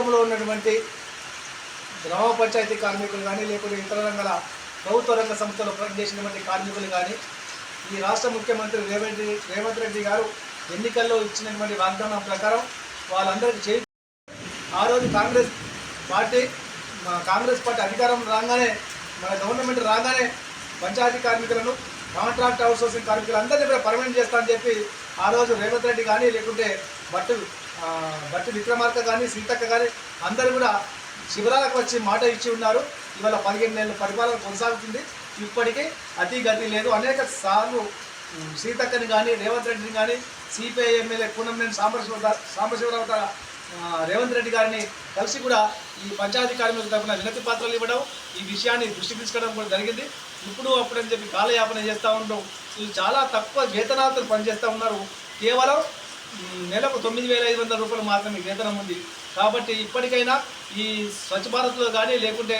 ఉన్నటువంటి గ్రామ పంచాయతీ కార్మికులు కానీ లేకుంటే ఇతర రంగాల ప్రభుత్వ రంగ సంస్థలో పనిచేసినటువంటి కార్మికులు కానీ ఈ రాష్ట్ర ముఖ్యమంత్రి రేవంత్ రేవంత్ రెడ్డి గారు ఎన్నికల్లో ఇచ్చినటువంటి వాగ్దానం ప్రకారం వాళ్ళందరికీ చేయి. ఆ రోజు కాంగ్రెస్ పార్టీ కాంగ్రెస్ పార్టీ అధికారం రాగానే మన గవర్నమెంట్ రాగానే పంచాయతీ కార్మికులను కాంట్రాక్ట్ అవుట్సోర్సింగ్ కార్మికులందరినీ కూడా పర్మనెంట్ చేస్తా అని చెప్పి ఆ రోజు రేవంత్ రెడ్డి కానీ లేకుంటే బట్టు బట్టి విక్రమార్క కానీ సీతక్క కానీ అందరూ కూడా శిబిరాలకు వచ్చి మాట ఇచ్చి ఉన్నారు. ఇవాళ పదిహేను నెలల పరిపాలన కొనసాగుతుంది. ఇప్పటికీ అతి గతి లేదు. అనేక సార్లు సీతక్కని కానీ రేవంత్ రెడ్డిని కానీ సిపిఐ ఎమ్మెల్యే కూనంనేని సాంబశివ సాంబశివరావు రేవంత్ రెడ్డి గారిని కలిసి కూడా ఈ పంచాయతీ కార్మికుల తరఫున వినతి పత్రాలు ఇవ్వడం ఈ విషయాన్ని దృష్టికి తీసుకోవడం కూడా జరిగింది. ఇప్పుడు అప్పుడు అని చెప్పి కాలయాపన చేస్తూ ఉండడం వీళ్ళు చాలా తక్కువ వేతనాలతో పనిచేస్తూ ఉన్నారు. కేవలం నెలకు తొమ్మిది వేల ఐదు వందల రూపాయలు మాత్రమే వేతనం ఉంది. కాబట్టి ఇప్పటికైనా ఈ స్వచ్ఛ భారత్లో కానీ లేకుంటే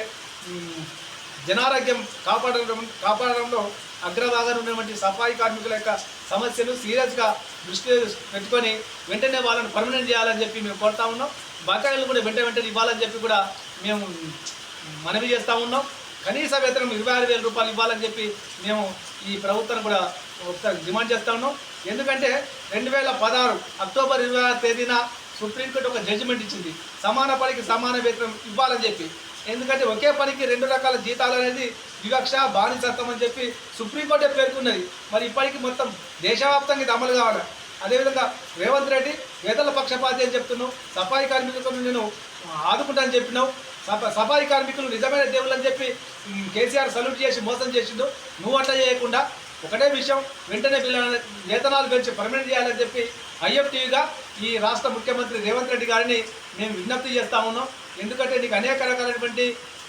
జనారోగ్యం కాపాడడం కాపాడడంలో అగ్రభాగాన్ని ఉన్నటువంటి సఫాయి కార్మికుల యొక్క సమస్యలు సీరియస్గా దృష్టి పెట్టుకొని వెంటనే వాళ్ళని పర్మనెంట్ చేయాలని చెప్పి మేము కోరుతా ఉన్నాం. బకాయిలు కూడా వెంట వెంటనే ఇవ్వాలని చెప్పి కూడా మేము మనవి చేస్తూ ఉన్నాం. కనీస వేతనం ఇరవై ఆరు వేల రూపాయలు ఇవ్వాలని చెప్పి మేము ఈ ప్రభుత్వాన్ని కూడా ఒకసారి డిమాండ్ చేస్తూ ఉన్నాం. ఎందుకంటే రెండు వేల పదహారు అక్టోబర్ ఇరవై ఆరు తేదీన సుప్రీంకోర్టు ఒక జడ్జిమెంట్ ఇచ్చింది. సమాన పనికి సమాన వేతనం ఇవ్వాలని చెప్పి. ఎందుకంటే ఒకే పనికి రెండు రకాల జీతాలు అనేది వివక్ష బానిసత్వం అని చెప్పి సుప్రీంకోర్టే పేర్కొన్నది. మరి ఇప్పటికి మొత్తం దేశవ్యాప్తంగా ఇది అమలు కావాలి అదేవిధంగా రేవంత్ రెడ్డి వేతల పక్షపాతి అని చెప్తున్నావు సఫాయి కార్మికులను నేను ఆదుకుంటానని చెప్పినావు. సఫ సఫాయి కార్మికులు నిజమైన దేవుళ్ళు అని చెప్పి కేసీఆర్ సల్యూట్ చేసి మోసం చేసిండు. నువ్వు అట్లా చేయకుండా ఒకటే విషయం వెంటనే వీళ్ళ వేతనాలు పెంచి పర్మనెంట్ చేయాలని చెప్పి ఐఎఫ్టీగా ఈ రాష్ట్ర ముఖ్యమంత్రి రేవంత్ రెడ్డి గారిని మేము విజ్ఞప్తి చేస్తా ఉన్నాం. ఎందుకంటే నీకు అనేక రకాలైనటువంటి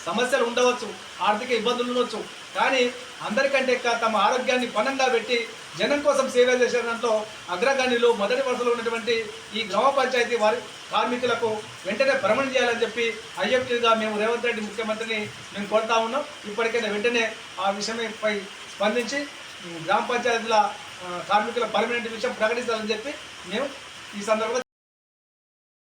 సమస్యలు ఉండవచ్చు ఆర్థిక ఇబ్బందులు ఉండవచ్చు. కానీ అందరికంటే ఎక్కువ తమ ఆరోగ్యాన్ని పణంగా పెట్టి జనం కోసం సేవ చేసేటంతో అగ్రగాణిలో మొదటి వరుసలో ఉన్నటువంటి ఈ గ్రామ పంచాయతీ వారి కార్మికులకు వెంటనే భ్రమణం చేయాలని చెప్పి ఐఎఫ్టీగా మేము రేవంత్ రెడ్డి ముఖ్యమంత్రిని మేము కోరుతా ఉన్నాం. ఇప్పటికైనా వెంటనే ఆ విషయంపై స్పందించి గ్రామ పంచాయతీల కార్మికుల పర్మనెంట్ విషయం ప్రకటించాలని చెప్పి మేము ఈ సందర్భంగా